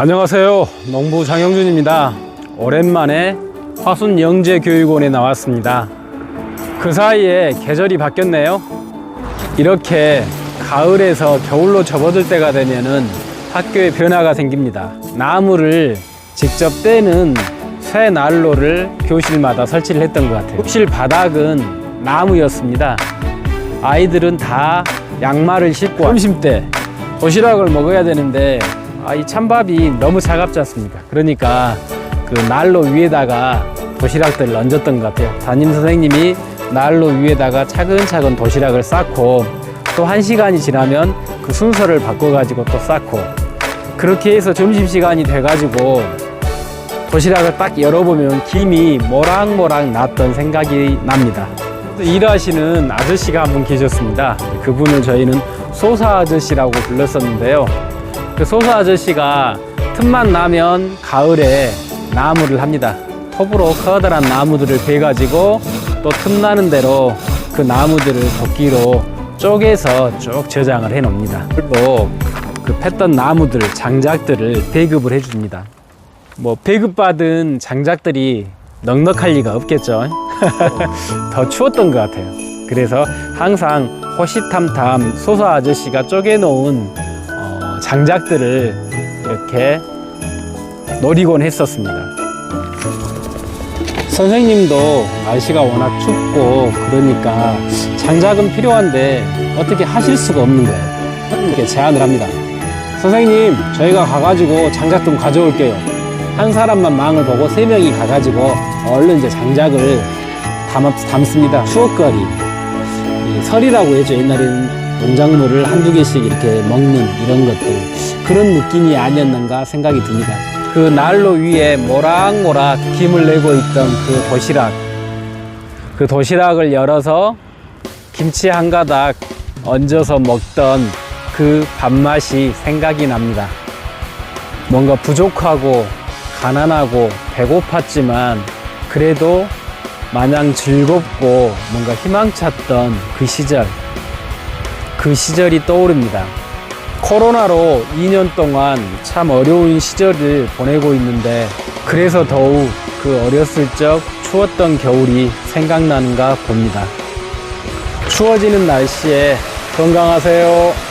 안녕하세요. 농부 장영준입니다. 오랜만에 화순 영재교육원에 나왔습니다. 그 사이에 계절이 바뀌었네요. 이렇게 가을에서 겨울로 접어들 때가 되면은 학교에 변화가 생깁니다. 나무를 직접 떼는 새 난로를 교실마다 설치를 했던 것 같아요. 교실 바닥은 나무였습니다. 아이들은 다 양말을 신고 점심 때 도시락을 먹어야 되는데 아, 이 찬밥이 너무 차갑지 않습니까? 그러니까 그 난로 위에다가 도시락들을 얹었던 것 같아요. 담임 선생님이 난로 위에다가 차근차근 도시락을 쌓고 또 한 시간이 지나면 그 순서를 바꿔가지고 또 쌓고 그렇게 해서 점심시간이 돼가지고 도시락을 딱 열어보면 김이 모락모락 났던 생각이 납니다. 또 일하시는 아저씨가 한 분 계셨습니다. 그분을 저희는 소사 아저씨라고 불렀었는데요. 그 소사 아저씨가 틈만 나면 가을에 나무를 합니다. 톱으로 커다란 나무들을 베가지고 또 틈나는 대로 그 나무들을 도끼로 쪼개서 쭉 저장을 해 놓습니다. 그리고 그 팼던 나무들, 장작들을 배급을 해 줍니다. 뭐 배급받은 장작들이 넉넉할 리가 없겠죠. 더 추웠던 것 같아요. 그래서 항상 호시탐탐 소사 아저씨가 쪼개놓은 어, 장작들을 이렇게 노리곤 했었습니다. 선생님도 날씨가 워낙 춥고 그러니까 장작은 필요한데 어떻게 하실 수가 없는 거예요. 이렇게 제안을 합니다. 선생님, 저희가 가가지고 장작 좀 가져올게요. 한 사람만 망을 보고 세 명이 가가지고 얼른 이제 장작을 담, 담습니다. 추억거리. 이 설이라고 해죠. 옛날에는 농작물을 한두 개씩 이렇게 먹는 이런 것들. 그런 느낌이 아니었는가 생각이 듭니다. 그 난로 위에 모락모락 김을 내고 있던 그 도시락. 그 도시락을 열어서 김치 한 가닥 얹어서 먹던 그 밥맛이 생각이 납니다. 뭔가 부족하고 가난하고 배고팠지만 그래도 마냥 즐겁고 뭔가 희망찼던 그 시절 그 시절이 떠오릅니다. 코로나로 2년 동안 참 어려운 시절을 보내고 있는데 그래서 더욱 그 어렸을 적 추웠던 겨울이 생각나는가 봅니다. 추워지는 날씨에 건강하세요.